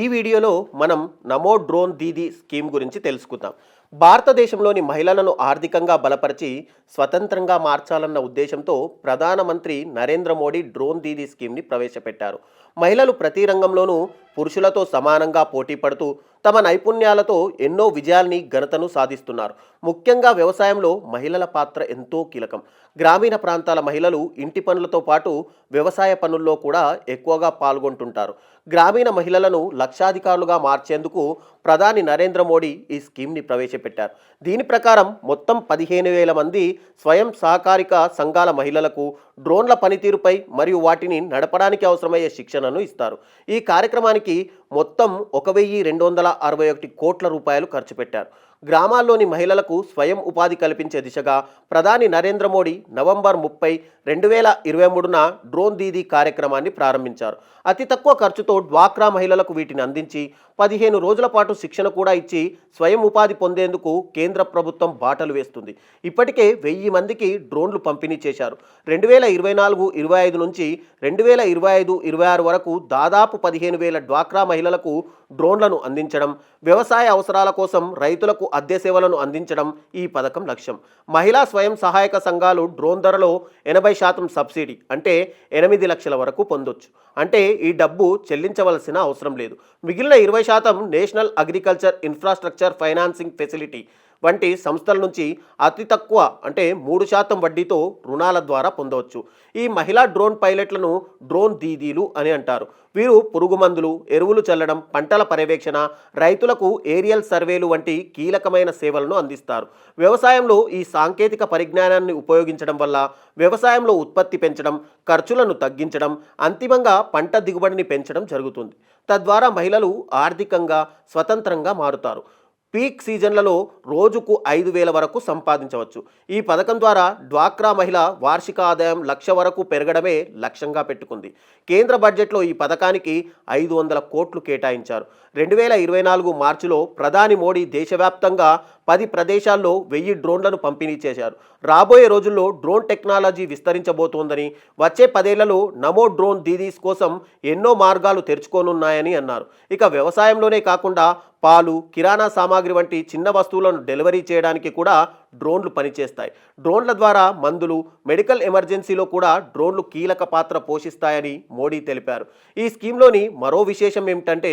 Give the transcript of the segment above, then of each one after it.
ఈ వీడియోలో మనం నమో డ్రోన్ దీదీ స్కీమ్ గురించి తెలుసుకుందాం. భారతదేశంలోని మహిళలను ఆర్థికంగా బలపరిచి స్వతంత్రంగా మార్చాలన్న ఉద్దేశంతో ప్రధానమంత్రి నరేంద్ర మోడీ డ్రోన్ దీదీ స్కీమ్ని ప్రవేశపెట్టారు. మహిళలు ప్రతి రంగంలోనూ పురుషులతో సమానంగా పోటీ పడుతూ తమ నైపుణ్యాలతో ఎన్నో విజయాల్ని ఘనతను సాధిస్తున్నారు. ముఖ్యంగా వ్యవసాయంలో మహిళల పాత్ర ఎంతో కీలకం. గ్రామీణ ప్రాంతాల మహిళలు ఇంటి పనులతో పాటు వ్యవసాయ పనుల్లో కూడా ఎక్కువగా పాల్గొంటుంటారు. గ్రామీణ మహిళలను లక్షాధికారులుగా మార్చేందుకు ప్రధాని నరేంద్ర మోడీ ఈ స్కీమ్ని ప్రవేశపెట్టారు. దీని ప్రకారం మొత్తం పదిహేను వేల మంది స్వయం సహకారిక సంఘాల మహిళలకు డ్రోన్ల పనితీరుపై మరియు వాటిని నడపడానికి అవసరమయ్యే శిక్షణను ఇస్తారు. ఈ కార్యక్రమానికి మొత్తం ఒక వెయ్యి రెండు వందల అరవై ఒకటి కోట్ల రూపాయలు ఖర్చు పెట్టారు. గ్రామాల్లోని మహిళలకు స్వయం ఉపాధి కల్పించే దిశగా ప్రధాని నరేంద్ర మోడీ నవంబర్ ముప్పై రెండు వేల ఇరవై మూడున డ్రోన్ దీదీ కార్యక్రమాన్ని ప్రారంభించారు. అతి తక్కువ ఖర్చుతో డ్వాక్రా మహిళలకు వీటిని అందించి పదిహేను రోజుల పాటు శిక్షణ కూడా ఇచ్చి స్వయం ఉపాధి పొందేందుకు కేంద్ర ప్రభుత్వం బాటలు వేస్తుంది. ఇప్పటికే వెయ్యి మందికి డ్రోన్లు పంపిణీ చేశారు. రెండు వేల ఇరవై నాలుగు ఇరవై ఐదు నుంచి రెండు వేల ఇరవై ఐదు ఇరవై ఆరు వరకు దాదాపు పదిహేను వేల డ్వాక్రా మహిళలకు డ్రోన్లను అందించడం వ్యవసాయ అవసరాల కోసం రైతులకు అద్దె సేవలను అందించడం ఈ పథకం లక్ష్యం. మహిళా స్వయం సహాయక సంఘాలు డ్రోన్ ధరలో ఎనభై శాతం సబ్సిడీ అంటే ఎనిమిది లక్షల వరకు పొందొచ్చు. అంటే ఈ డబ్బు చెల్లించవలసిన అవసరం లేదు. మిగిలిన ఇరవై శాతం national agriculture infrastructure financing facility వంటి సంస్థల నుంచి అతి తక్కువ అంటే మూడు శాతం వడ్డీతో రుణాల ద్వారా పొందవచ్చు. ఈ మహిళా డ్రోన్ పైలట్లను డ్రోన్ దీదీలు అని అంటారు. వీరు పురుగు మందులు ఎరువులు చల్లడం పంటల పర్యవేక్షణ రైతులకు ఏరియల్ సర్వేలు వంటి కీలకమైన సేవలను అందిస్తారు. వ్యవసాయంలో ఈ సాంకేతిక పరిజ్ఞానాన్ని ఉపయోగించడం వల్ల వ్యవసాయంలో ఉత్పత్తి పెంచడం ఖర్చులను తగ్గించడం అంతిమంగా పంట దిగుబడిని పెంచడం జరుగుతుంది. తద్వారా మహిళలు ఆర్థికంగా స్వతంత్రంగా మారుతారు. పీక్ సీజన్లలో రోజుకు ఐదు వేల వరకు సంపాదించవచ్చు. ఈ పథకం ద్వారా డ్వాక్రా మహిళ వార్షిక ఆదాయం లక్ష వరకు పెరగడమే లక్ష్యంగా పెట్టుకుంది. కేంద్ర బడ్జెట్లో ఈ పథకానికి ఐదు వందల కోట్లు కేటాయించారు. రెండు వేల ఇరవై నాలుగు మార్చిలో ప్రధాని మోడీ దేశవ్యాప్తంగా పది ప్రదేశాల్లో వెయ్యి డ్రోన్లను పంపిణీ చేశారు. రాబోయే రోజుల్లో డ్రోన్ టెక్నాలజీ విస్తరించబోతోందని వచ్చే పదేళ్ళలో నమో డ్రోన్ దీదీస్ కోసం ఎన్నో మార్గాలు తెరుచుకోనున్నాయని అన్నారు. ఇక వ్యవసాయంలోనే కాకుండా పాలు కిరాణా సామాగ్రి వంటి చిన్న వస్తువులను డెలివరీ చేయడానికి కూడా డ్రోన్లు పనిచేస్తాయి. డ్రోన్ల ద్వారా మందులు మెడికల్ ఎమర్జెన్సీలో కూడా డ్రోన్లు కీలక పాత్ర పోషిస్తాయని మోడీ తెలిపారు. ఈ స్కీమ్లోని మరో విశేషం ఏమిటంటే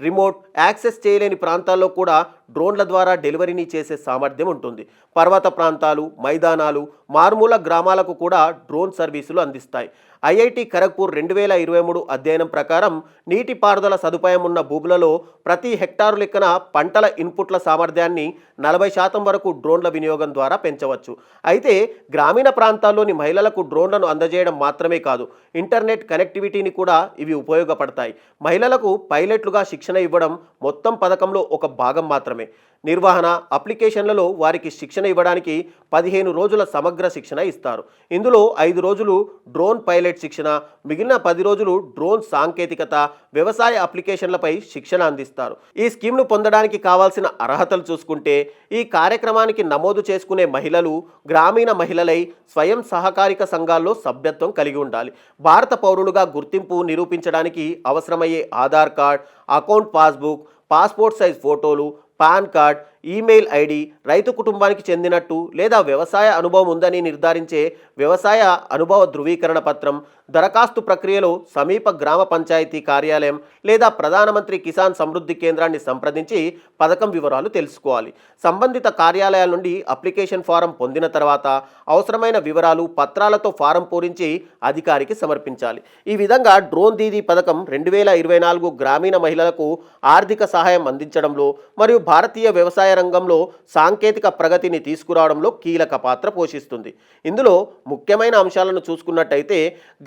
రిమోట్ యాక్సెస్ చేయలేని ప్రాంతాల్లో కూడా డ్రోన్ల ద్వారా డెలివరీని చేసే సామర్థ్యం ఉంటుంది. పర్వత ప్రాంతాలు మైదానాలు మారుమూల గ్రామాలకు కూడా డ్రోన్ సర్వీసులు అందిస్తాయి. ఐఐటి ఖరగ్పూర్ రెండు వేల ఇరవై మూడు అధ్యయనం ప్రకారం నీటిపారుదల సదుపాయం ఉన్న భూములలో ప్రతి హెక్టారు లెక్కన పంటల ఇన్పుట్ల సామర్థ్యాన్ని నలభై శాతం వరకు డ్రోన్ల వినియోగం ద్వారా పెంచవచ్చు. అయితే గ్రామీణ ప్రాంతాల్లోని మహిళలకు డ్రోన్లను అందజేయడం మాత్రమే కాదు ఇంటర్నెట్ కనెక్టివిటీని కూడా ఇవి ఉపయోగపడతాయి. మహిళలకు పైలట్లుగా శిక్షణ ఇవ్వడం మొత్తం పథకంలో ఒక భాగం మాత్రమే. నిర్వహణ అప్లికేషన్లలో వారికి శిక్షణ ఇవ్వడానికి పదిహేను రోజుల సమగ్ర శిక్షణ ఇస్తారు. ఇందులో ఐదు రోజులు డ్రోన్ పైలట్ శిక్షణ మిగిలిన పది రోజులు డ్రోన్ సాంకేతికత వ్యవసాయ అప్లికేషన్లపై శిక్షణ అందిస్తారు. ఈ స్కీమ్ను పొందడానికి కావాల్సిన అర్హతలు చూసుకుంటే ఈ కార్యక్రమానికి నమోదు చేసుకునే మహిళలు గ్రామీణ మహిళలై స్వయం సహకారిక సంఘాల్లో సభ్యత్వం కలిగి ఉండాలి. భారత పౌరులుగా గుర్తింపు నిరూపించడానికి అవసరమయ్యే Aadhaar card account passbook passport size ఫోటోలు పాన్ కార్డ్ ఈమెయిల్ ఐడి రైతు కుటుంబానికి చెందినట్టు లేదా వ్యవసాయ అనుభవం ఉందని నిర్ధారించే వ్యవసాయ అనుభవ ధృవీకరణ పత్రం దరఖాస్తు ప్రక్రియలో సమీప గ్రామ పంచాయతీ కార్యాలయం లేదా ప్రధానమంత్రి కిసాన్ సమృద్ధి కేంద్రాన్ని సంప్రదించి పథకం వివరాలు తెలుసుకోవాలి. సంబంధిత కార్యాలయాల నుండి అప్లికేషన్ ఫారం పొందిన తర్వాత అవసరమైన వివరాలు పత్రాలతో ఫారం పూరించి అధికారికి సమర్పించాలి. ఈ విధంగా డ్రోన్ దీదీ పథకం రెండు వేల ఇరవై నాలుగు గ్రామీణ మహిళలకు ఆర్థిక సహాయం అందించడంలో మరియు భారతీయ వ్యవసాయ వ్యవసాయ రంగంలో సాంకేతిక ప్రగతిని తీసుకురావడంలో కీలక పాత్ర పోషిస్తుంది. ఇందులో ముఖ్యమైన అంశాలను చూసుకున్నట్టయితే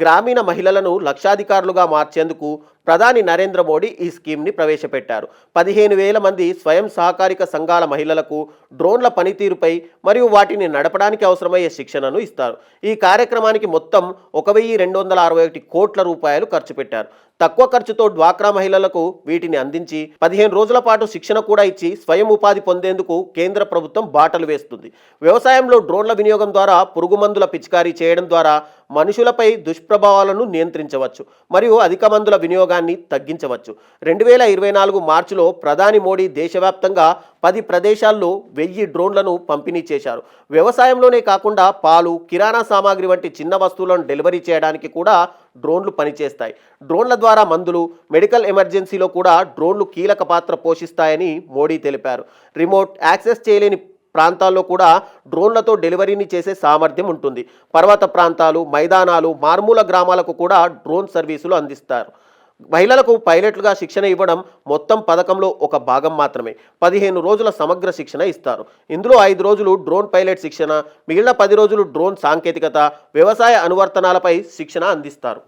గ్రామీణ మహిళలను లక్షాధికారులుగా మార్చేందుకు ప్రధాని నరేంద్ర మోడీ ఈ స్కీమ్ని ప్రవేశపెట్టారు. పదిహేను వేల మంది స్వయం సహకారిక సంఘాల మహిళలకు డ్రోన్ల పనితీరుపై మరియు వాటిని నడపడానికి అవసరమయ్యే శిక్షణను ఇస్తారు. ఈ కార్యక్రమానికి మొత్తం ఒక వెయ్యి రెండు వందల అరవై ఒకటి కోట్ల రూపాయలు ఖర్చు పెట్టారు. తక్కువ ఖర్చుతో డ్వాక్రా మహిళలకు వీటిని అందించి పదిహేను రోజుల పాటు శిక్షణ కూడా ఇచ్చి స్వయం ఉపాధి పొందేందుకు కేంద్ర ప్రభుత్వం బాటలు వేస్తుంది. వ్యవసాయంలో డ్రోన్ల వినియోగం ద్వారా పురుగు మందుల పిచికారీ చేయడం ద్వారా మనుషులపై దుష్ప్రభావాలను నియంత్రించవచ్చు మరియు అధిక మందుల వినియోగాన్ని తగ్గించవచ్చు. రెండు వేల ఇరవై నాలుగు మార్చిలో ప్రధాని మోడీ దేశవ్యాప్తంగా పది ప్రదేశాల్లో వెయ్యి డ్రోన్లను పంపిణీ చేశారు. వ్యవసాయంలోనే కాకుండా పాలు కిరాణా సామాగ్రి వంటి చిన్న వస్తువులను డెలివరీ చేయడానికి కూడా డ్రోన్లు పనిచేస్తాయి. డ్రోన్ల ద్వారా మందులు మెడికల్ ఎమర్జెన్సీలో కూడా డ్రోన్లు కీలక పాత్ర పోషిస్తాయని మోడీ తెలిపారు. రిమోట్ యాక్సెస్ చేయలేని ప్రాంతాల్లో కూడా డ్రోన్లతో డెలివరీని చేసే సామర్థ్యం ఉంటుంది. పర్వత ప్రాంతాలు మైదానాలు మార్మూల గ్రామాలకు కూడా డ్రోన్ సర్వీసులు అందిస్తారు. మహిళలకు పైలట్లుగా శిక్షణ ఇవ్వడం మొత్తం పథకంలో ఒక భాగం మాత్రమే. పదిహేను రోజుల సమగ్ర శిక్షణ ఇస్తారు. ఇందులో ఐదు రోజులు డ్రోన్ పైలట్ శిక్షణ మిగిలిన పది రోజులు డ్రోన్ సాంకేతికత వ్యవసాయ అనువర్తనాలపై శిక్షణ అందిస్తారు.